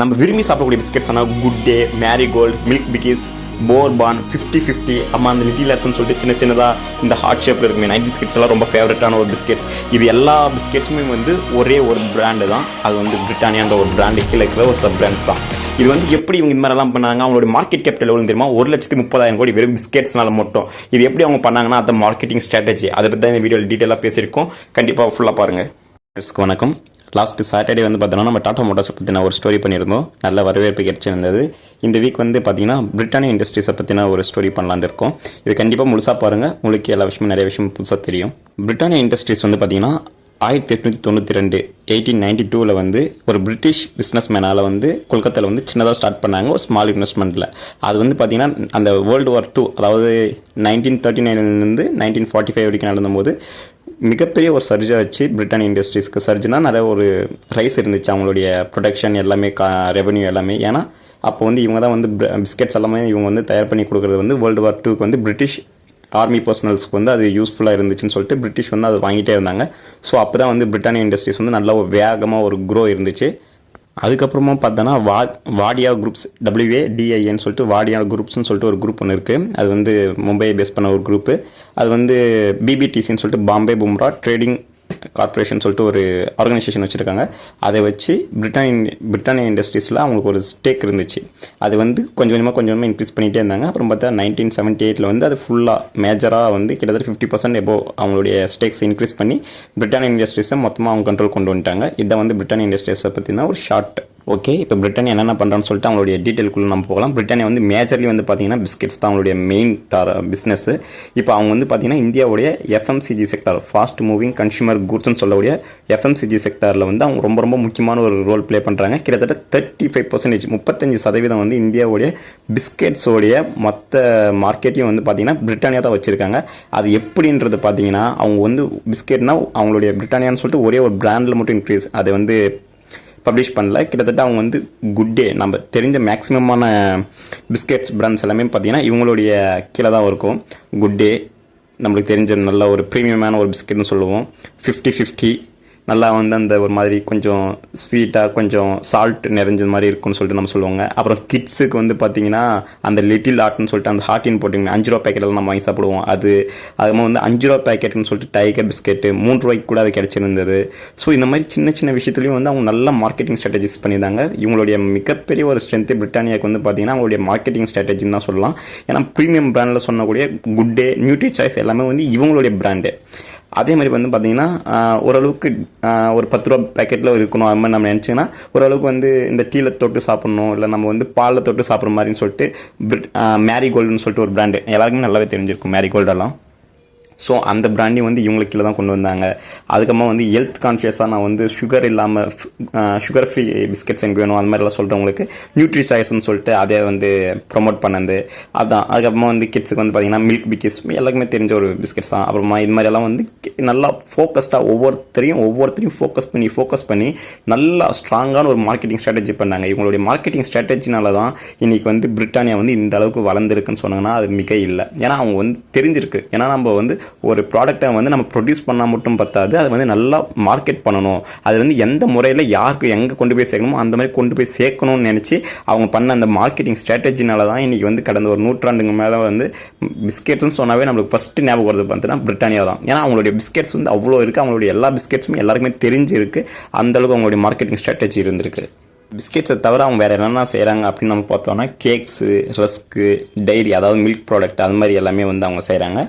நம்ம விரும்பி சாப்பிடக்கூடிய பிஸ்கெட்ஸ் ஆனால் Good Day Marigold Milk Bikis Bourbon Fifty Fifty அம்மா அந்த லிட்டில் லேட்ஸ்னு சொல்லிட்டு சின்ன சின்னதாக இந்த ஹார்ட் ஷேப்பில் இருக்குமே நைட் பிஸ்கெட்ஸ் எல்லாம் ரொம்ப ஃபேவரட்டான ஒரு பிஸ்கெட்ஸ் இது எல்லா பிஸ்கெட்ஸுமே வந்து ஒரே ஒரு பிராண்டு தான். அது வந்து பிரிட்டானியான்ற ஒரு பிராண்டு கீழே இருக்கிற ஒரு சப் பிராண்ட்ஸ் தான். இது வந்து எப்படி இவங்க இந்த மாதிரிலாம் பண்ணாங்க? அவங்களோட மார்க்கெட் கேபிட்டல் எவ்வளோ தெரியுமா? ஒரு லட்சத்தி முப்பதாயிரம் கோடி வெறும் பிஸ்கெட்ஸ்னால மட்டும். இது எப்படி அவங்க பண்ணாங்கன்னா அந்த மார்க்கெட்டிங் ஸ்ட்ராட்டஜி அதை பற்றி தான் இந்த வீடியோவில் டீட்டெயிலாக பேசியிருக்கோம். கண்டிப்பாக ஃபுல்லாக பாருங்கள் வணக்கம். லாஸ்ட் சாட்டர்டே வந்து பார்த்தோன்னா நம்ம டாடா மோட்டார்ஸை பற்றின ஒரு ஸ்டோரி பண்ணியிருந்தோம். நல்ல வரவேற்பு கிடைச்சிருந்தது. இந்த வீக் வந்து பார்த்தீங்கன்னா பிரிட்டானிய இண்டஸ்ட்ரீஸை பற்றின ஒரு ஸ்டோரி பண்ணலான்னு இருக்கோம். இது கண்டிப்பாக முழுசாக பாருங்கள் உங்களுக்கு எல்லா விஷயமும் நிறைய விஷயம் புதுசாக தெரியும். பிரிட்டானிய இண்டஸ்ட்ரீஸ் வந்து பார்த்தீங்கன்னா ஆயிரத்தி எட்நூற்றி தொண்ணூற்றி ரெண்டு எயிட்டீன் நைன்டி டூவில் வந்து ஒரு பிரிட்டிஷ் பிஸ்னஸ் மேனால் வந்து கொல்கத்தாவில் வந்து சின்னதாக ஸ்டார்ட் பண்ணாங்க. ஒரு ஸ்மால் இன்வெஸ்ட்மெண்ட்டில் அது வந்து பார்த்திங்கன்னா அந்த வேர்ல்டு வார் டூ அதாவது நைன்டீன் தேர்ட்டி நைன்லேருந்து நைன்டீன் ஃபார்ட்டி ஃபைவ் வரைக்கும் நடந்தபோது மிகப்பெரிய ஒரு சர்ஜை வச்சு பிரிட்டன் இண்டஸ்ட்ரீஸ்க்கு சர்ஜ்னால் நிறைய ஒரு ரைஸ் இருந்துச்சு. அவங்களுடைய ப்ரொடக்ஷன் எல்லாமே கா ரெவன்யூ எல்லாமே. ஏன்னா அப்போ வந்து இவங்க தான் வந்து பிஸ்கெட்ஸ் எல்லாமே இவங்க வந்து தயார் பண்ணி கொடுக்குறது வந்து வேர்ல்டு வார் டூக்கு வந்து பிரிட்டிஷ் ஆர்மி பர்சனல்ஸ்க்கு வந்து அது யூஸ்ஃபுல்லாக இருந்துச்சுன்னு சொல்லிட்டு பிரிட்டிஷ் வந்து அதை வாங்கிட்டே இருந்தாங்க. ஸோ அப்போ தான் வந்து பிரிட்டானிய இண்டஸ்ட்ரீஸ் வந்து நல்ல ஒரு வேகமாக ஒரு க்ரோ இருந்துச்சு. அதுக்கப்புறமா பார்த்தோன்னா வா வாடியா குரூப்ஸ் டபிள்யூஏ டிஐஏன்னு சொல்லிட்டு வாடியா குரூப்ஸ்னு சொல்லிட்டு ஒரு குரூப் ஒன்று இருக்குது அது வந்து மும்பையை பேஸ் பண்ண ஒரு குரூப்பு அது வந்து பிபிடிசின்னு சொல்லிட்டு பாம்பே பும்ரா ட்ரேடிங் கார்ப்பரேஷன் சொல்லிட்டு ஒரு ஆர்கனைசேஷன் வச்சுருக்காங்க. அதை வச்சு பிரிட்டானிய பிரிட்டானிய இண்டஸ்ட்ரீஸில் அவங்களுக்கு ஒரு ஸ்டேக் இருந்துச்சு. அது வந்து கொஞ்சம் கொஞ்சமாக கொஞ்சம் கொஞ்சமாக இன்க்ரீஸ் பண்ணிகிட்டே இருந்தாங்க. அப்புறம் பார்த்தா நைன்டீன் செவன்ட்டி எயிட்டில் வந்து அது ஃபுல்லாக மேஜராக வந்து கிட்டத்தட்ட ஃபிஃப்டி பர்சன்ட் எபோ அவங்களுடைய ஸ்டேக்ஸ் இன்க்ரீஸ் பண்ணி பிரிட்டானிய இண்டஸ்ட்ரீஸை மொத்தமாக அவங்க கண்ட்ரோல் கொண்டு வந்துட்டாங்க. இதை வந்து பிரிட்டானிய இண்டஸ்ட்ரீஸை பற்றினா ஒரு ஷார்ட் ஓகே இப்போ பிரிட்டன் என்னென்ன பண்ணுறான்னு சொல்லிட்டு அவங்களுடைய டீட்டெயிலுக்குள்ளே நம்ம போகலாம். பிரிட்டானியா வந்து மேஜர்லி வந்து பார்த்தீங்கன்னா பிஸ்கெட்ஸ் தான் அவங்களுடைய மெயின் டார் பிஸ்னஸ்ஸு இப்போ அவங்க வந்து பார்த்திங்கன்னா இந்தியாவுடைய FMCG sector fast moving consumer குட்ஸ்னு சொல்லக்கூடிய எஃப்எம்சிஜி செக்டாரில் வந்து அவங்க ரொம்ப ரொம்ப முக்கியமான ஒரு ரோல் ப்ளே பண்ணுறாங்க கிட்டத்தட்ட தேர்ட்டி ஃபைவ் பர்சன்டேஜ் முப்பத்தஞ்சு சதவீதம் வந்து இந்தியாவுடைய பிஸ்கெட்ஸோடைய மொத்த மார்க்கெட்டையும் வந்து பார்த்தீங்கன்னா பிரிட்டானியா தான் வச்சுருக்காங்க. அது எப்படின்றது பார்த்திங்கன்னா அவங்க வந்து பிஸ்கெட்னால் அவங்களுடைய பிரிட்டானியான்னு சொல்லிட்டு ஒரே ஒரு பிராண்டில் மட்டும் இன்க்ரீஸ் அதை வந்து பப்ளிஷ் பண்ணல. கிட்டத்தட்ட அவங்க வந்து குட் டே நம்ம தெரிஞ்ச மேக்ஸிமமான பிஸ்கெட்ஸ் பிராண்ட்ஸ் எல்லாமே பார்த்தீங்கன்னா இவங்களுடைய கீழே தான் இருக்கும். குட் டே நம்மளுக்கு தெரிஞ்ச நல்ல ஒரு ப்ரீமியமான ஒரு பிஸ்கெட்னு சொல்லுவோம். ஃபிஃப்டி ஃபிஃப்டி நல்லா வந்து அந்த ஒரு மாதிரி கொஞ்சம் ஸ்வீட்டாக கொஞ்சம் சால்ட் நிறைஞ்ச மாதிரி இருக்கும்னு சொல்லிட்டு நம்ம சொல்லுவாங்க. அப்புறம் கிட்ஸுக்கு வந்து பார்த்தீங்கன்னா அந்த லிட்டில் ஆர்ட்னு சொல்லிட்டு அந்த ஹாட்டின் போட்டிங்க அஞ்சு ரூபா பேக்கெட்லாம் நம்ம வாங்கி சாப்பிடுவோம். அது அதுமாதிரி வந்து அஞ்சு ரூபா பேக்கெட்னு சொல்லிட்டு டைகர் பிஸ்கெட்டு மூணு ரூபாய்க்கு கூட அது கிடச்சிருந்தது. ஸோ இந்த மாதிரி சின்ன சின்ன விஷயத்துலையும் வந்து அவங்க நல்ல மார்க்கெட்டிங் ஸ்ட்ராட்டஜிஸ் பண்ணியிருந்தாங்க. இவங்களுடைய மிகப்பெரிய ஒரு ஸ்ட்ரென்த்து பிரிட்டானியாவுக்கு வந்து பார்த்தீங்கன்னா அவங்களுடைய மார்க்கெட்டிங் ஸ்ட்ராட்டஜின்னு தான் சொல்லலாம். ஏன்னா ப்ரீமியம் ப்ராண்டில் சொன்னக்கூடிய குட் டே நியூட்ரி சாய்ஸ் எல்லாமே வந்து இவங்களுடைய பிராண்டு அதே மாதிரி வந்து பார்த்திங்கன்னா ஓரளவுக்கு ஒரு பத்து ரூபா பேக்கெட்டில் இருக்கணும் அது மாதிரி நம்ம நினச்சிங்கன்னா ஓரளவுக்கு வந்து இந்த டீயில் தொட்டு சாப்பிட்ணும் இல்லை நம்ம வந்து பாலில் தொட்டு சாப்பிட்ற மாதிரின்னு சொல்லிட்டு மேரிகோல்டுன்னு சொல்லிட்டு ஒரு பிராண்டு எல்லாருக்குமே நல்லாவே தெரிஞ்சிருக்கும் மேரி கோல்டெல்லாம் ஸோ அந்த பிராண்டி வந்து இவங்களுக்கு கீழே தான் கொண்டு வந்தாங்க. அதுக்கப்புறமா வந்து ஹெல்த் கான்ஷியஸாக நான் வந்து சுகர் இல்லாமல் சுகர் ஃப்ரீ பிஸ்கெட்ஸ் எனக்கு வேணும். அந்த மாதிரிலாம் சொல்கிறவங்களுக்கு நியூட்ரி சாய்ஸ்னு சொல்லிட்டு அதை வந்து ப்ரொமோட் பண்ணது. அதான். அதுக்கப்புறமா வந்து கிட்ஸுக்கு வந்து பார்த்திங்கன்னா மில்க் பிக்கிஸ் எல்லாருக்குமே தெரிஞ்ச ஒரு பிஸ்கெட்ஸ் தான். அப்புறமா இது மாதிரியெல்லாம் வந்து கி- நல்லா ஃபோக்கஸ்டாக ஒவ்வொருத்தரையும் ஒவ்வொருத்தரையும் ஃபோக்கஸ் பண்ணி ஃபோக்கஸ் பண்ணி நல்லா ஸ்ட்ராங்கான ஒரு மார்க்கெட்டிங் ஸ்ட்ராட்டஜி பண்ணாங்க. இவங்களுடைய மார்க்கெட்டிங் ஸ்ட்ராட்டஜினால தான் இன்றைக்கி வந்து பிரிட்டானியா வந்து இந்த அளவுக்கு வளர்ந்துருக்குன்னு சொன்னாங்கன்னா அது மிக இல்லை. ஏன்னா அவங்க வந்து தெரிஞ்சிருக்கு. ஏன்னா நம்ம வந்து ஒரு ப்ராடக்ட்டை வந்து நம்ம ப்ரொடியூஸ் பண்ணால் மட்டும் பத்தாது அதை வந்து நல்லா மார்க்கெட் பண்ணணும். அது வந்து எந்த முறையில் யாருக்கு எங்கே கொண்டு போய் சேர்க்கணுமோ அந்த மாதிரி கொண்டு போய் சேர்க்கணும்னு நினச்சி அவங்க பண்ண அந்த மார்க்கெட்டிங் ஸ்ட்ராட்டஜினால தான் இன்றைக்கி வந்து கடந்த ஒரு நூற்றாண்டுக்கு மேலே வந்து பிஸ்கெட்ஸ்னு சொன்னாவே நம்மளுக்கு ஃபஸ்ட்டு ஞாபகம் வருது பார்த்தீங்கன்னா பிரிட்டானியா தான். ஏன்னா அவங்களுடைய பிஸ்கெட்ஸ் வந்து அவ்வளோ இருக்குது அவங்களுடைய எல்லா பிஸ்கெட்ஸுமே எல்லாருக்குமே தெரிஞ்சிருக்கு. அந்தளவுக்கு அவங்களுடைய மார்க்கெட்டிங் ஸ்ட்ராட்டஜி இருந்திருக்கு. பிஸ்கெட்ஸை தவிர அவங்க வேறு என்னென்ன செய்கிறாங்க அப்படின்னு நம்ம பார்த்தோன்னா கேக்ஸு ரஸ்க்கு டைரி அதாவது மில்க் ப்ராடக்ட் அது மாதிரி எல்லாமே வந்து அவங்க செய்கிறாங்க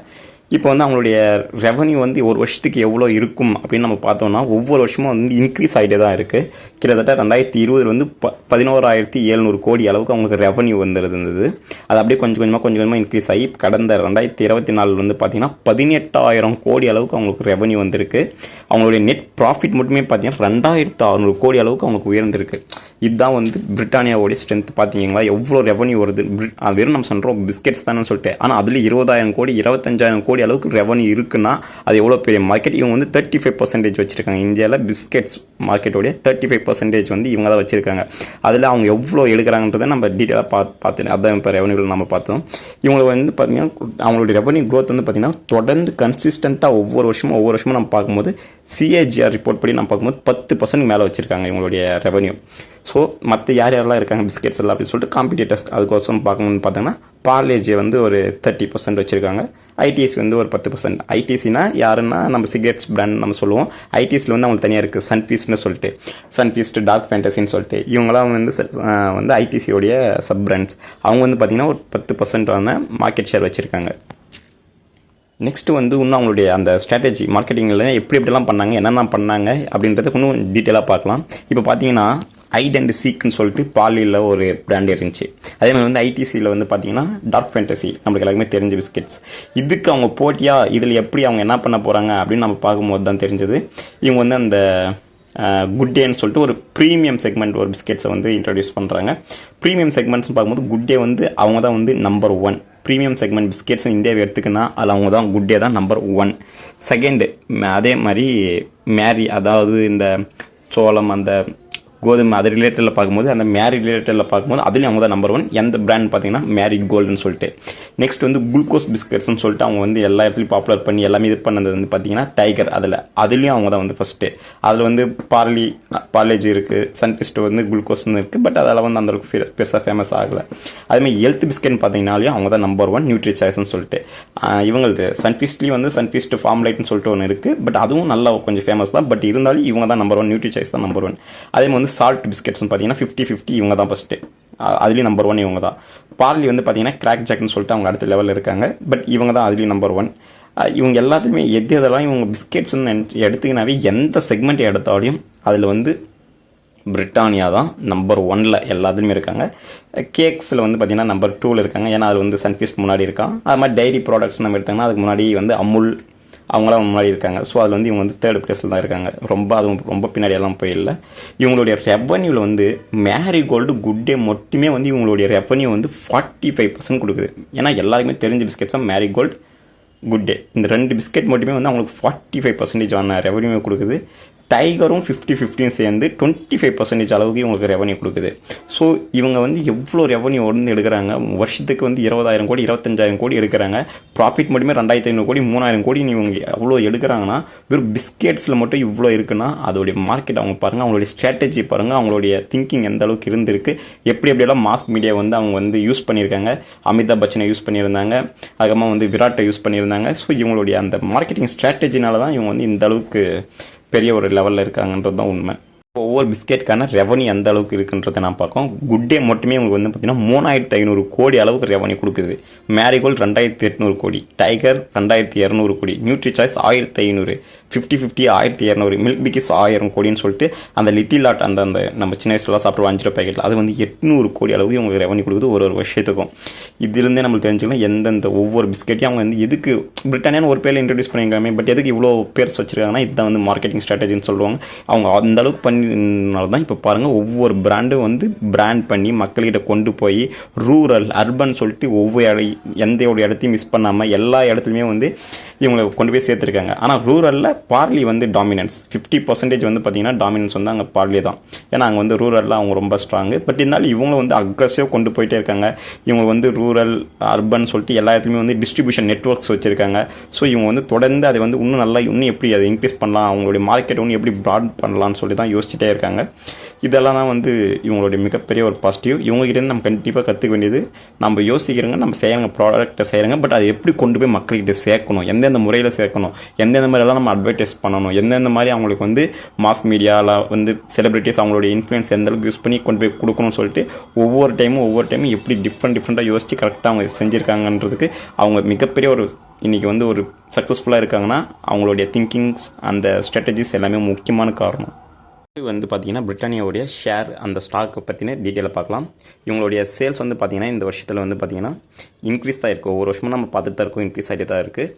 இப்போ வந்து அவங்களுடைய ரெவன்யூ வந்து ஒரு வருஷத்துக்கு எவ்வளோ இருக்கும் அப்படின்னு நம்ம பார்த்தோம்னா ஒவ்வொரு வருஷமும் வந்து இன்க்ரீஸ் ஆகிட்டே தான் இருக்குது கிட்டத்தட்ட ரெண்டாயிரத்தி இருபதில் வந்து ப பதினோராயிரத்தி எழுநூறு கோடி அளவுக்கு அவங்களுக்கு ரெவன்யூ வந்துருந்தது. அது அப்படியே கொஞ்சம் கொஞ்சமாக கொஞ்சம் கொஞ்சமாக இன்க்ரீஸ் ஆகி கடந்த ரெண்டாயிரத்தி இருபத்தி நாலில் வந்து பார்த்தீங்கன்னா பதினெட்டாயிரம் கோடி அளவுக்கு அவங்களுக்கு ரெவன்யூ வந்திருக்கு. அவங்களுடைய நெட் ப்ராஃபிட் மட்டுமே பார்த்தீங்கன்னா ரெண்டாயிரத்து அறநூறு கோடி அளவுக்கு அவங்களுக்கு உயர்ந்திருக்கு. இதுதான் வந்து பிரிட்டானியாவோடைய ஸ்ட்ரென்த் பார்த்தீங்களா? எவ்வளோ ரெவன்யூ வருது? வெறும் நம்ம சொல்கிறோம் பிஸ்கெட்ஸ் தானே சொல்லிட்டு. ஆனால் அதில் இருபதாயிரம் கோடி இருபத்தஞ்சாயிரம் கோடி கோடி அளவுக்கு ரெவன்யூ இருக்குன்னா அது எவ்வளோ பெரிய மார்க்கெட் இவங்க வந்து தேர்ட்டி ஃபைவ் பர்சன்டேஜ் வச்சுருக்காங்க. இந்தியாவில் பிஸ்கெட்ஸ் மார்க்கெட்டோடைய தேர்ட்டி ஃபைவ் பர்சன்டேஜ் வந்து இவங்க தான் வச்சுருக்காங்க. அதில் அவங்க எவ்வளோ எடுக்கிறாங்கன்றதை நம்ம டீட்டெயிலாக பார்த்து பார்த்து அதான் இப்போ ரெவன்யூவில் நம்ம பார்த்தோம். இவங்களுக்கு வந்து பார்த்திங்கன்னா அவங்களுடைய ரெவன்யூ க்ரோத் வந்து பார்த்திங்கன்னா தொடர்ந்து கன்சிஸ்டண்ட்டாக ஒவ்வொரு வருஷமும் ஒவ்வொரு வருஷமும் நம்ம பார்க்கும்போது சிஏஜிஆர் ரிப்போர்ட் படி நம்ம பார்க்கும்போது பத்து பர்சன்ட் மேலே வச்சுருக்காங்க இவங்களுடைய ரெவன்யூ ஸோ மற்ற யார் யாரெல்லாம் இருக்காங்க பிஸ்கெட்ஸ் எல்லாம் அப்படின்னு சொல்லிட்டு காம்படிட்டர்ஸ் அதுக்கோசரம் பார்க்கணும்னு பார்த்தோங்கன்னா பார்லேஜி வந்து ஒரு தேர்ட்டி பர்சன்ட் வச்சுருக்காங்க. ஐடிஎஸ் வந்து ஒரு பத்து பர்சன்ட் ஐடிசினா யாருன்னா நம்ம சிகரெட்ஸ் பிராண்ட் நம்ம சொல்லுவோம். ஐடிஎஸில் வந்து அவங்களுக்கு தனியாக இருக்குது சன்ஃபீஸ்ட்னு சொல்லிட்டு. சன்ஃபீஸ்ட் டார்க் ஃபேண்டசின்னு சொல்லிட்டு. இவங்களாம் வந்து வந்து ஐடிசியோடைய சப் பிராண்ட்ஸ் அவங்க வந்து பார்த்திங்கன்னா ஒரு பத்து பர்சன்ட் வந்து மார்க்கெட் ஷேர் வச்சுருக்காங்க. நெக்ஸ்ட் வந்து இன்னும் அவங்களுடைய அந்த ஸ்ட்ராட்டஜி மார்க்கெட்டிங்கில் எப்படி எப்படிலாம் பண்ணாங்க என்னென்ன பண்ணாங்க அப்படின்றத இன்னும் டீட்டெயிலாக பார்க்கலாம். இப்போ பார்த்தீங்கன்னா ஐட் அண்ட் சீக்னு சொல்லிட்டு பாலியில் ஒரு பிராண்ட் இருந்துச்சு. அதே மாதிரி வந்து ஐடிசியில் வந்து பார்த்தீங்கன்னா டார்க் ஃபேண்டசி நம்மளுக்கு எல்லாருக்குமே தெரிஞ்ச பிஸ்கெட்ஸ் இதுக்கு அவங்க போட்டியாக இதில் எப்படி அவங்க என்ன பண்ண போகிறாங்க அப்படின்னு நம்ம பார்க்கும்போது தான் தெரிஞ்சது. இவங்க வந்து அந்த குட் டேன்னு சொல்லிட்டு ஒரு ப்ரீமியம் செக்மெண்ட் ஒரு பிஸ்கெட்ஸை வந்து இன்ட்ரடியூஸ் பண்ணுறாங்க ப்ரீமியம் செக்மெண்ட்ஸ்னு பார்க்கும்போது குட் டே வந்து அவங்க தான் வந்து number one premium segment biscuits இந்தியாவை எடுத்துக்கினா அதில் அவங்க தான் குட் டே தான் நம்பர் ஒன் செகண்டு அதே மாதிரி மேரி அதாவது இந்த சோளம் அந்த கோதுமை அது ரிலேட்டடில் பார்க்கும்போது அந்த மேரி ரிலேட்டடில் பார்க்கும்போது அதுலேயும் அவங்க தான் நம்பர் ஒன் எந்த பிராண்ட் பார்த்தீங்கன்னா மேரிட் கோல்டுன்னு சொல்லிட்டு. நெக்ஸ்ட் வந்து குளுக்கோஸ் பிஸ்கட்ஸ்னு சொல்லிட்டு அவங்க வந்து எல்லா இடத்துலையும் பாப்புலர் பண்ணி எல்லாமே இது பண்ணது வந்து பார்த்தீங்கன்னா டைகர் அதில். அதுலேயும் அவங்க தான் வந்து ஃபஸ்ட்டு அதில் வந்து பார்லி பார்லேஜ் இருக்குது சன்பிஸ்ட் வந்து குளுக்கோஸ்னு இருக்குது பட் அதில் வந்து அந்தளவுக்கு பெருசாக ஃபேமஸ் ஆகலை. அதுமாதிரி ஹெல்த் பிஸ்கெட் பார்த்தீங்கன்னாலையும் அவங்க தான் நம்பர் ஒன் நியூட்ரி சாய்ஸ்னு சொல்லிட்டு. ஆஹ் இவங்களது சன்ஃபிஸ்ட்லேயும் வந்து சன்ஃபிஸ்ட் ஃபார்ம்லைட்னு சொல்லிட்டு ஒன்று இருக்குது பட் அதுவும் நல்லா கொஞ்சம் ஃபேமஸ் தான் பட் இருந்தாலும் இவங்க தான் நம்பர் ஒன் நியூட்ரி சாய்ஸ் தான் நம்பர் ஒன் அதே மாதிரி வந்து சால்ட் பிஸ்கெட்ஸ்னு பார்த்தீங்கன்னா ஃபிஃப்டி ஃபிஃப்டி இவங்க தான் ஃபஸ்ட்டு அதுலேயும் நம்பர் ஒன் இவங்க தான். பார்லி வந்து பார்த்தீங்கன்னா கிராக் ஜாக்னு சொல்லிட்டு அவங்க அடுத்த லெவலில் இருக்காங்க. பட் இவங்க தான் அதுலேயும் நம்பர் ஒன் இவங்க எல்லாத்துலேயுமே எது எதெல்லாம் இவங்க பிஸ்கெட்ஸ்னு எடுத்துக்கினாவே எந்த செக்மெண்ட் எடுத்தாலையும் அதில் வந்து பிரிட்டானியா தான் நம்பர் ஒனில் எல்லாத்துலேயுமே இருக்காங்க. கேக்ஸில் வந்து பார்த்திங்கன்னா நம்பர் டூவில் இருக்காங்க. ஏன்னா அது வந்து சன்ஃபீஸ்ட் முன்னாடி இருக்கான். அது மாதிரி டைரி ப்ராடக்ட்ஸ் நம்ம எடுத்தாங்கன்னா அதுக்கு முன்னாடி வந்து அமுல் அவங்களாம் முன்னாடி இருக்காங்க. ஸோ அதில் வந்து இவங்க வந்து தேர்ட் பிளேஸில் தான் இருக்காங்க. ரொம்ப அதுவும் ரொம்ப பின்னாடி எல்லாம் போயிடல இவங்களுடைய ரெவன்யூவில் வந்து மேரி கோல்டு குட் டே மட்டுமே வந்து இவங்களுடைய ரெவன்யூ வந்து ஃபார்ட்டி ஃபைவ் பர்சன்ட் கொடுக்குது. ஏன்னா எல்லாருக்குமே தெரிஞ்ச பிஸ்கெட்ஸாக மேரி கோல்டு குட் டே இந்த ரெண்டு பிஸ்கெட் மட்டுமே வந்து அவங்களுக்கு ஃபார்ட்டி ஃபைவ் பர்சன்டேஜ் ஆன ரெவன்யூ கொடுக்குது. டைகரும் ஃபிஃப்டி ஃபிஃப்டியும் சேர்ந்து டுவெண்ட்டி ஃபைவ் பர்சன்டேஜ் அளவுக்கு இவங்களுக்கு ரெவன்யூ கொடுக்குது. ஸோ இவங்க வந்து எவ்வளோ ரெவன்யூ வந்து எடுக்கிறாங்க. வருஷத்துக்கு வந்து இருபதாயிரம் கோடி இருபத்தஞ்சாயிரம் கோடி எடுக்கிறாங்க. ப்ராஃபிட் மட்டுமே ரெண்டாயிரத்தி ஐநூறு கோடி மூணாயிரம் கோடி இவங்க எவ்வளோ எடுக்கிறாங்கன்னா வெறும் பிஸ்கெட்ஸில் மட்டும் இவ்வளோ இருக்குன்னா அதோடைய மார்க்கெட் அவங்க பாருங்கள் அவங்களுடைய ஸ்ட்ராட்டஜி பாருங்கள் அவங்களுடைய திங்கிங் எந்த அளவுக்கு இருந்திருக்கு எப்படி எப்படியெல்லாம் மாஸ் மீடியா வந்து அவங்க வந்து யூஸ் பண்ணியிருக்காங்க அமிதாப் பச்சனை யூஸ் பண்ணியிருந்தாங்க அதுக்கப்புறமா வந்து விராட்டை யூஸ் பண்ணியிருந்தாங்க. ஸோ இவங்களுடைய அந்த மார்க்கெட்டிங் ஸ்ட்ராட்டஜினால தான் இவங்க வந்து இந்த அளவுக்கு பெரிய ஒரு லெவலில் இருக்காங்கன்றது தான் உண்மை. ஒவ்வொரு பிஸ்கெட்டுக்கான ரெவன்யூ எந்த அளவுக்கு இருக்குன்றதை நான் பார்க்கோம் குட் டே மட்டுமே உங்களுக்கு வந்து பார்த்தீங்கன்னா மூணாயிரத்தி ஐநூறு கோடி அளவுக்கு ரெவன்யூ கொடுக்குது. மேரிகோல்ட் ரெண்டாயிரத்தி எட்நூறு கோடி டைகர் ரெண்டாயிரத்தி இரநூறு கோடி நியூட்ரி சாய்ஸ் ஆயிரத்தி ஐநூறு ஃபிஃப்டி ஃபிஃப்டி ஆயிரத்தி இரநூறு மில்க் பிக்கிஸ் ஆயிரம் கோடின்னு சொல்லிட்டு அந்த லிட்டில் லாட் அந்த அந்த நம்ம சின்ன வயசுலாம் சாப்பிட்ற அஞ்சு ரூபா பேக்கெட்டில் அது வந்து எட்நூறு கோடி அளவுக்கு உங்களுக்கு ரெவன்யூ கொடுக்குது ஒரு ஒரு வருஷத்துக்கும். இதுலேருந்தே நம்மளுக்கு தெரிஞ்சுக்கலாம் எந்தெந்த ஒவ்வொரு பிஸ்கெட்டையும் அவங்க வந்து எதுக்கு பிரிட்டானியான்னு ஒரு பேரில் இன்ட்ரடியூஸ் பண்ணியிருக்காங்க பட் எதுக்கு இவ்வளோ பேர்ஸ் வச்சிருக்காங்கன்னா இதுதான் வந்து மார்க்கெட்டிங் ஸ்ட்ராட்டஜின்னு சொல்லுவாங்க. அவங்க அந்த அளவுக்கு பண்ணினால தான் இப்போ பாருங்கள் ஒவ்வொரு பிராண்டும் வந்து பிராண்ட் பண்ணி மக்கள்கிட்ட கொண்டு போய் ரூரல் அர்பன் சொல்லிட்டு ஒவ்வொரு இட எந்த ஒரு இடத்தையும் மிஸ் பண்ணாமல் எல்லா இடத்துலையுமே வந்து இவங்களை கொண்டு போய் சேர்த்துருக்காங்க. ஆனால் ரூரலில் பார்லி வந்து டாமினன்ஸ் ஃபிஃப்டி பர்சன்டேஜ் வந்து பார்த்திங்கன்னா டாமினன்ஸ் வந்து அங்கே பார்லி தான். ஏன்னா அங்கே வந்து ரூரலில் அவங்க ரொம்ப ஸ்ட்ராங்கு பட் இருந்தாலும் இவங்களும் வந்து அக்ரஸிவாக கொண்டு போயிட்டே இருக்காங்க. இவங்க வந்து ரூரல் அர்பன் சொல்லிட்டு எல்லா இடத்துலையுமே வந்து டிஸ்ட்ரிபியூஷன் நெட்ஒர்க்ஸ் வச்சுருக்காங்க. ஸோ இவங்க வந்து தொடர்ந்து அதை வந்து இன்னும் நல்லா இன்னும் எப்படி அதை இன்க்ரீஸ் பண்ணலாம்? அவங்களுடைய மார்க்கெட் இன்னும் எப்படி ப்ராட் பண்ணலாம்னு சொல்லி தான் யோசிச்சுட்டே இருக்காங்க. இதெல்லாம் தான் வந்து இவங்களுடைய மிகப்பெரிய ஒரு பாசிட்டிவ் இவங்ககிட்ட நம்ம கண்டிப்பாக கற்றுக்க வேண்டியது நம்ம யோசிக்கிறோங்க நம்ம செய்கிறாங்க ப்ராடக்ட்டை செய்கிறாங்க பட் அதை எப்படி கொண்டு போய் மக்கள்கிட்ட சேர்க்கணும்? எந்தெந்த முறையில் சேர்க்கணும்? எந்தெந்த மாதிரிலாம் நம்ம அட்வர்டைஸ் பண்ணணும்? எந்தெந்த மாதிரி அவங்களுக்கு வந்து மாஸ் மீடியாவில் வந்து செலிபிரிட்டிஸ் அவங்களுடைய இன்ஃப்ளூயன்ஸ் எந்தளவுக்கு யூஸ் பண்ணி கொண்டு போய் கொடுக்கணும்னு சொல்லிட்டு ஒவ்வொரு டைமும் ஒவ்வொரு டைமும் எப்படி டிஃப்ரெண்ட் டிஃப்ரெண்ட்டாக யோசிச்சு கரெக்டாக அவங்க செஞ்சுருக்காங்கன்றதுக்கு அவங்க மிகப்பெரிய ஒரு இன்றைக்கி வந்து ஒரு சக்ஸஸ்ஃபுல்லாக இருக்காங்கன்னா அவங்களுடைய திங்கிங்ஸ் அந்த ஸ்ட்ராட்டஜிஸ் எல்லாமே முக்கியமான காரணம். வந்து பார்த்தீங்கன்னா பிரிட்டானியாவுடைய ஷேர் அந்த ஸ்டாக்கை பற்றின டீட்டெயிலை பார்க்கலாம். இவங்களுடைய சேல்ஸ் வந்து பார்த்திங்கன்னா இந்த வருஷத்தில் வந்து பார்த்தீங்கன்னா இன்க்ரீஸ் தான் இருக்கும் ஒவ்வொரு வருஷமும் நம்ம பார்த்துட்டு தான் இருக்கோம். இன்க்ரீஸ் ஆகிட்டே தான் இருக்குது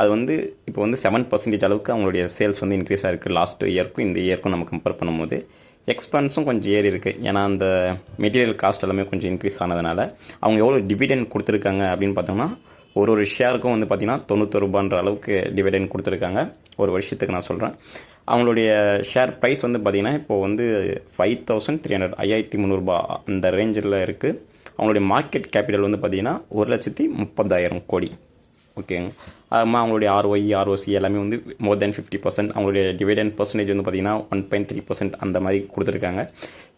அது வந்து இப்போ வந்து செவன் பர்சன்டேஜ் அளவுக்கு அவங்களுடைய சேல்ஸ் வந்து இன்க்ரீஸ் ஆகிருக்கு லாஸ்ட் இயர்க்கும் இந்த இயர்க்கும் நம்ம கம்பேர் பண்ணும்போது எக்ஸ்பென்ஸும் கொஞ்சம் ஏறி இருக்குது ஏன்னா அந்த மெட்டீரியல் காஸ்ட் எல்லாமே கொஞ்சம் இன்க்ரீஸ் ஆனதுனால அவங்க எவ்வளோ டிவிடெண்ட் கொடுத்துருக்காங்க அப்படின்னு பார்த்தோம்னா ஒரு ஒரு ஷேருக்கும் வந்து பார்த்திங்கன்னா தொண்ணூத்தொரு ரூபான்ற அளவுக்கு டிவிடெண்ட் கொடுத்துருக்காங்க. ஒரு வருஷத்துக்கு நான் சொல்கிறேன் அவங்களுடைய ஷேர் ப்ரைஸ் வந்து பார்த்திங்கன்னா இப்போ வந்து ஃபைவ் தௌசண்ட் த்ரீ ஹண்ட்ரட் ஐயாயிரத்தி முந்நூறுபா அந்த ரேஞ்சில் இருக்குது அவங்களுடைய மார்க்கெட் கேபிட்டல் வந்து பார்த்திங்கன்னா ஒரு லட்சத்தி முப்பதாயிரம் கோடி. ஓகேங்க அதுமா அவங்களுடைய ஆர்ஒஇ ஆர்ஓசி எல்லாமே வந்து மோர் தென் ஃபிஃப்டி பர்சன்ட் அவங்களுடைய டிவிடெண்ட் பர்சன்டேஜ் வந்து பார்த்திங்கன்னா ஒன் பாயிண்ட் த்ரீ பர்சன்ட் அந்த மாதிரி கொடுத்துருக்காங்க.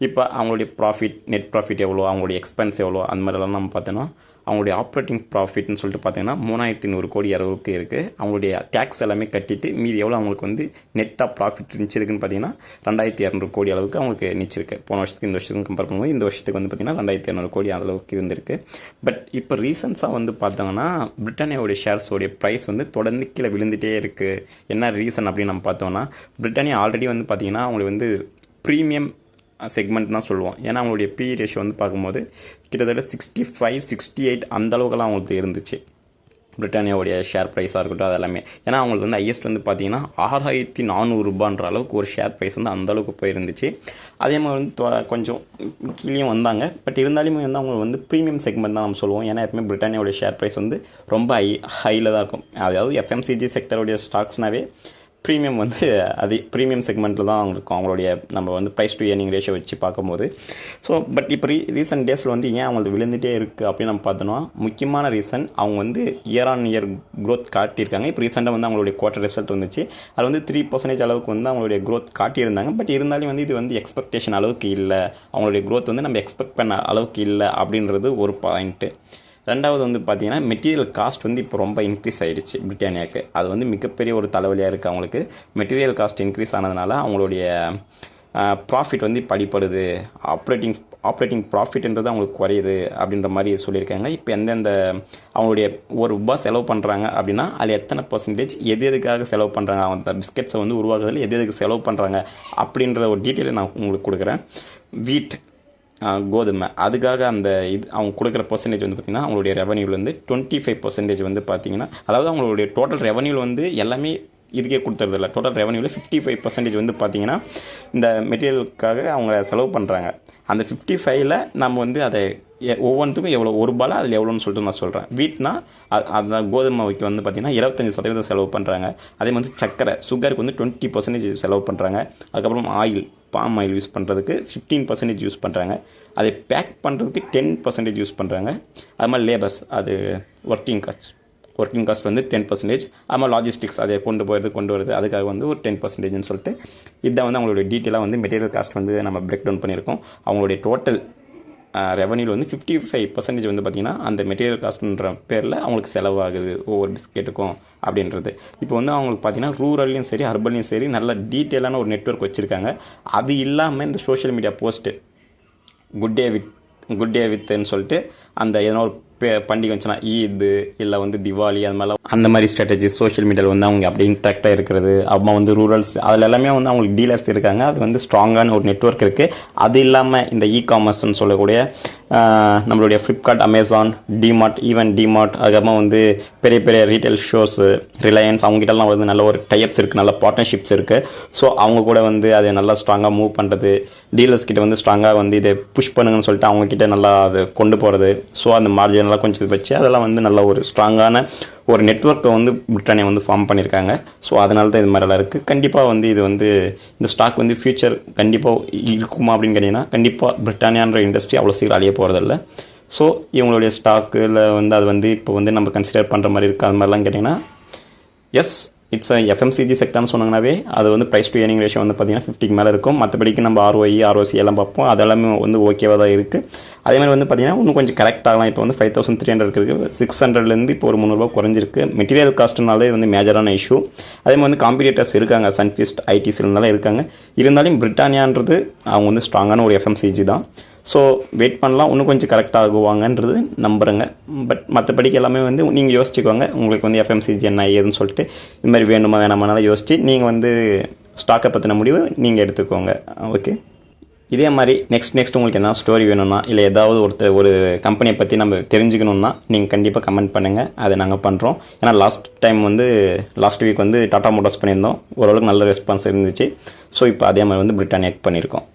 இப்போ அவங்களுடைய ப்ராஃபிட் நெட் ப்ராஃபிட் எவ்வளோ அவங்களுடைய எக்ஸ்பென்ஸ் எவ்வளோ அந்த மாதிரிலாம் நம்ம பார்த்தோன்னா அவங்களுடைய ஆப்ரேட்டிங் ப்ராஃபிட்னு சொல்லிட்டு பார்த்தீங்கன்னா மூணாயிரத்தி நூறு கோடி அளவுக்கு இருக்குது அவங்களுடைய டேக்ஸ் எல்லாமே கட்டிட்டு மீதி எவ்வளோ அவங்களுக்கு வந்து நெட்டாக ப்ராஃபிட் நிச்சிருக்குன்னு பார்த்தீங்கன்னா ரெண்டாயிரத்தி இரநூறு கோடி அளவுக்கு அவங்களுக்கு நிச்சிருக்கு. போன வருஷத்துக்கு இந்த வருஷத்துக்கு கம்பேர் பண்ணும்போது இந்த வருஷத்துக்கு வந்து பார்த்திங்கன்னா ரெண்டாயிரத்தி இரநூறு கோடி அளவுக்கு இருந்திருக்கு. பட் இப்போ ரீசன்ஸாக வந்து பார்த்தோங்கன்னா பிரிட்டானியாவுடைய ஷேர்ஸோடைய ப்ரைஸ் வந்து தொடர்ந்து கீழே விழுந்துகிட்டே இருக்குது என்ன ரீசன் அப்படின்னு நம்ம பார்த்தோம்னா பிரிட்டானியா ஆல்ரெடி வந்து பார்த்திங்கன்னா அவங்களுக்கு வந்து ப்ரீமியம் செக்மெண்ட் தான் சொல்லுவோம் ஏன்னா அவங்களுடைய பி ரேஷியோ வந்து பார்க்கும்போது கிட்டத்தட்ட சிக்ஸ்டி ஃபைவ் சிக்ஸ்டி எயிட் அந்தளவுக்குலாம் அவங்களுக்கு இருந்துச்சு. பிரிட்டானியாவுடைய ஷேர் ப்ரைஸாக இருக்கட்டும் அது எல்லாமே ஏன்னா அவங்களுக்கு வந்து ஹையஸ்ட் வந்து பார்த்திங்கன்னா ஆறாயிரத்தி நானூறுரூபான்ற அளவுக்கு ஒரு ஷேர் ப்ரைஸ் வந்து அந்த அளவுக்கு போயிருந்துச்சு. அதே மாதிரி வந்து கொஞ்சம் கீழேயும் வந்தாங்க. பட் இருந்தாலுமே வந்து அவங்க வந்து ப்ரீமியம் செக்மெண்ட் தான் நம்ம சொல்லுவோம். ஏன்னா எப்பவுமே பிரிட்டானியாவுடைய ஷேர் ப்ரைஸ் வந்து ரொம்ப ஹை ஹையில் தான் இருக்கும். அதாவது எஃப்எம்சிஜி செக்டருடைய ஸ்டாக்ஸ்னாவே ப்ரீமியம் வந்து அது ப்ரீமியம் செக்மெண்ட்டில் தான் அவங்களுக்கு இருக்கும் அவங்களுடைய நம்ம வந்து ப்ரைஸ் டு ஏர்னிங் ரேஷியோ வச்சு பார்க்கும்போது. ஸோ பட் இப்போ ரீ ரீசெண்ட் டேஸில் வந்து ஏன் அவங்களுக்கு விழுந்துகிட்டே இருக்குது அப்படின்னு நம்ம பார்த்தோம்னா முக்கியமான ரீசன் அவங்க வந்து இயர் ஆன் இயர் க்ரோத் காட்டியிருக்காங்க. இப்போ ரீசெண்டாக வந்து அவங்களுடைய குவார்ட்டர் ரிசல்ட் வந்துச்சு. அது வந்து த்ரீ பர்சன்டேஜ் அளவுக்கு வந்து அவங்களுடைய க்ரோத் காட்டியிருந்தாங்க. பட் இருந்தாலும் வந்து இது வந்து எக்ஸ்பெக்டேஷன் அளவுக்கு இல்லை. அவங்களுடைய க்ரோத் வந்து நம்ம எக்ஸ்பெக்ட் பண்ண அளவுக்கு இல்லை அப்படின்றது ஒரு பாயிண்ட்டு ரெண்டாவது வந்து பார்த்தீங்கன்னா மெட்டீரியல் காஸ்ட் வந்து இப்போ ரொம்ப இன்க்ரீஸ் ஆகிடுச்சு பிரிட்டானியாவுக்கு அது வந்து மிகப்பெரிய ஒரு தலைவலியாக இருக்குது அவங்களுக்கு. மெட்டீரியல் காஸ்ட் இன்க்ரீஸ் ஆனதுனால அவங்களுடைய ப்ராஃபிட் வந்து படிப்படுது. ஆப்ரேட்டிங் ஆப்ரேட்டிங் ப்ராஃபிட்ன்றது அவங்களுக்கு குறையுது அப்படின்ற மாதிரி சொல்லியிருக்காங்க. இப்போ எந்தெந்த அவங்களுடைய ஒரு ரூபாய் செலவு பண்ணுறாங்க அப்படின்னா அதில் எத்தனை பர்சன்டேஜ் எது எதுக்காக செலவு பண்ணுறாங்க அந்த பிஸ்கெட்ஸை வந்து உருவாக்குறதுல எது எதுக்கு செலவு பண்ணுறாங்க அப்படின்ற ஒரு டீட்டெயிலை நான் உங்களுக்கு கொடுக்குறேன். வீட் கோதுமை. அதுக்காக அந்த இது அவங்க கொடுக்குற பர்சன்டேஜ் வந்து பார்த்திங்கன்னா அவங்களுடைய ரெவன்யூவில் வந்து டுவெண்ட்டி ஃபைவ் பர்சன்டேஜ் வந்து பார்த்திங்கன்னா அதாவது அவங்களுடைய டோட்டல் ரெவன்யூவில் வந்து எல்லாமே இதுக்கே கொடுத்துறதில்ல டோட்டல் ரெவன்யூவில் ஃபிஃப்டி ஃபைவ் பர்சன்டேஜ் வந்து பார்த்திங்கன்னா இந்த மெட்டீரியலுக்காக அவங்க செலவு பண்ணுறாங்க அந்த ஃபிஃப்டி ஃபைவ்ல நம்ம வந்து அதை எ- ஒவ்வொன்றுத்துக்கும் எவ்வளோ ஒரு ரூபாயில் அதில் எவ்வளோன்னு சொல்லிட்டு நான் சொல்கிறேன் வீட்னா அது அந்த வைக்க வந்து பார்த்திங்கன்னா இருபத்தஞ்சி சதவீதம் செலவு பண்ணுறாங்க அதே மாதிரி சர்க்கரை சுகருக்கு வந்து டுவெண்ட்டி பர்சன்டேஜ் செலவு பண்ணுறாங்க அதுக்கப்புறம் ஆயில் பாம் ஆயில் யூஸ் பண்ணுறதுக்கு ஃபிஃப்டீன் பர்சன்டேஜ் யூஸ் பண்ணுறாங்க அதை பேக் பண்ணுறதுக்கு டென் பர்சன்டேஜ் யூஸ் பண்ணுறாங்க அது மாதிரி லேபர்ஸ் அது ஒர்க்கிங் காஸ்ட் ஒர்க்கிங் காஸ்ட் வந்து டென் பர்சன்டேஜ் அது மாதிரி லாஜிஸ்டிக்ஸ் அதை கொண்டு போகிறது கொண்டு வரது அதுக்காக வந்து ஒரு டென் பர்சன்டேஜ்னு சொல்லிட்டு இதான் வந்து அவங்களுடைய டீட்டெயிலாக வந்து மெட்டீரியல் காஸ்ட் வந்து நம்ம பிரேக் டவுன் பண்ணியிருக்கோம். அவங்களுடைய டோட்டல் ரெவன்யூவில் வந்து ஃபிஃப்டி ஃபைவ் பர்சன்டேஜ் வந்து பார்த்திங்கன்னா அந்த மெட்டீரியல் காஸ்ட்ன்ற பேரில் அவங்களுக்கு செலவாகுது. ஒவ்வொரு பிஸ்கெட்டுக்கும் அப்படின்றது. இப்போ வந்து அவங்களுக்கு பார்த்திங்கன்னா ரூரல்லையும் சரி அர்பன்லையும் சரி நல்ல டீட்டெயிலான ஒரு நெட்ஒர்க் வச்சுருக்காங்க. அது இல்லாமல் இந்த social media post good day with good day வித்துன்னு சொல்லிட்டு அந்த எதனா ஒரு பண்டிகை வந்துச்சுன்னா ஈது இல்லை வந்து திவாலி அது மாதிரிலாம் அந்த மாதிரி ஸ்ட்ராட்டஜி சோஷியல் மீடியாவில் வந்து அவங்க அப்படியே இன்ட்ராக்டாக இருக்கிறது. அப்புறமா வந்து ரூரல்ஸ் அதில் எல்லாமே வந்து அவங்களுக்கு டீலர்ஸ் இருக்காங்க. அது வந்து ஸ்ட்ராங்கான ஒரு நெட்வொர்க் இருக்குது அது இல்லாமல் இந்த இ காமர்ஸ்னு சொல்லக்கூடிய நம்மளுடைய ஃப்ளிப்கார்ட் அமேசான் டிமார்ட் ஈவன் டிமார்ட் அதுக்கப்புறமா வந்து பெரிய பெரிய ரீட்டைல் ஷோஸு ரிலையன்ஸ் அவங்ககிட்டலாம் வந்து நல்ல ஒரு டைப்ஸ் இருக்குது நல்ல பார்ட்னர்ஷிப்ஸ் இருக்குது ஸோ அவங்க கூட வந்து அதை நல்லா ஸ்ட்ராங்காக மூவ் பண்ணுறது டீலர்ஸ் கிட்ட வந்து ஸ்ட்ராங்காக வந்து இதை புஷ் பண்ணுங்கன்னு சொல்லிட்டு அவங்கக்கிட்ட நல்லா அதை கொண்டு போகிறது ஸோ அந்த மார்ஜினெலாம் கொஞ்சம் இது வச்சு அதெல்லாம் வந்து நல்ல ஒரு ஸ்ட்ராங்கான ஒரு நெட்வொர்க்கை வந்து பிரிட்டானியா வந்து ஃபார்ம் பண்ணியிருக்காங்க. ஸோ அதனால தான் இது மாதிரிலாம் இருக்குது கண்டிப்பாக வந்து இது வந்து இந்த ஸ்டாக் வந்து ஃபியூச்சர் கண்டிப்பாக இருக்குமா அப்படின்னு கேட்டிங்கன்னா கண்டிப்பாக பிரிட்டானியான்ற இண்டஸ்ட்ரி அவ்வளோ சீக்கிரம் அழிய போகிறதில்ல ஸோ இவங்களுடைய ஸ்டாக்கில் வந்து அது வந்து இப்போ வந்து நம்ம கன்சிடர் பண்ணுற மாதிரி இருக்குது அது மாதிரிலாம் கேட்டிங்கன்னா எஸ் இட்ஸ் எஃப்எம்சிஜி செக்டர்னு சொன்னாங்கனாவே அது வந்து ப்ரைஸ் டு ஏர்னிங் ரேஷியோ வந்து பார்த்தீங்கன்னா ஃபிஃப்டிக்கு மேலே இருக்கும். மற்றபடிக்கு நம்ம ஆர்ஓஇ ஆர்ஓசி எல்லாம் பார்ப்போம். அதெல்லாமே வந்து ஓகேவாக தான் இருக்குது அதே மாதிரி வந்து பார்த்தீங்கன்னா இன்னும் கொஞ்சம் கரெக்ட் ஆகலாம். இப்போ வந்து ஃபைவ் தௌசண்ட் த்ரீ ஹண்ட்ரட் இருக்குது. சிக்ஸ் ஹண்ட்ரட்லேருந்து இப்போ ஒரு முந்நூறுபா குறைஞ்சிருக்கு. மெட்டீரியல் காஸ்ட்னாலே வந்து மேஜரான இஷ்யூ அதே மாதிரி வந்து காம்படிட்டர்ஸ் இருக்காங்க. சன்ஃபிஸ்ட் ஐடிசிலாம் இருக்காங்க. இருந்தாலும் பிரிட்டானியான்றது அவங்க வந்து ஸ்ட்ராங்கான ஒரு எஃப்எம்சிஜி தான். ஸோ வெயிட் பண்ணலாம். இன்னும் கொஞ்சம் கரெக்டாக ஆகுவாங்கன்றது நம்புகிறேங்க பட் மற்றபடிக்கு எல்லாமே வந்து நீங்கள் யோசிச்சுக்கோங்க. உங்களுக்கு வந்து எஃப்எம்சிஜி என்ன ஏதுன்னு சொல்லிட்டு இது மாதிரி வேணுமா வேணாமானாலும் யோசிச்சு நீங்கள் வந்து ஸ்டாக்கை பற்றின முடிவு நீங்கள் எடுத்துக்கோங்க. ஓகே இதே மாதிரி நெக்ஸ்ட் நெக்ஸ்ட் உங்களுக்கு எதாவது ஸ்டோரி வேணும்னா இல்லை ஏதாவது ஒருத்தர் ஒரு கம்பெனியை பற்றி நம்ம தெரிஞ்சுக்கணுன்னா நீங்கள் கண்டிப்பாக கமெண்ட் பண்ணுங்கள் அதை நாங்கள் பண்ணுறோம் ஏன்னா லாஸ்ட் டைம் வந்து லாஸ்ட் வீக் வந்து டாட்டா மோட்டார்ஸ் பண்ணியிருந்தோம். ஓரளவுக்கு நல்ல ரெஸ்பான்ஸ் இருந்துச்சு. ஸோ இப்போ அதே மாதிரி வந்து பிரிட்டானியாக்கு பண்ணியிருக்கோம்.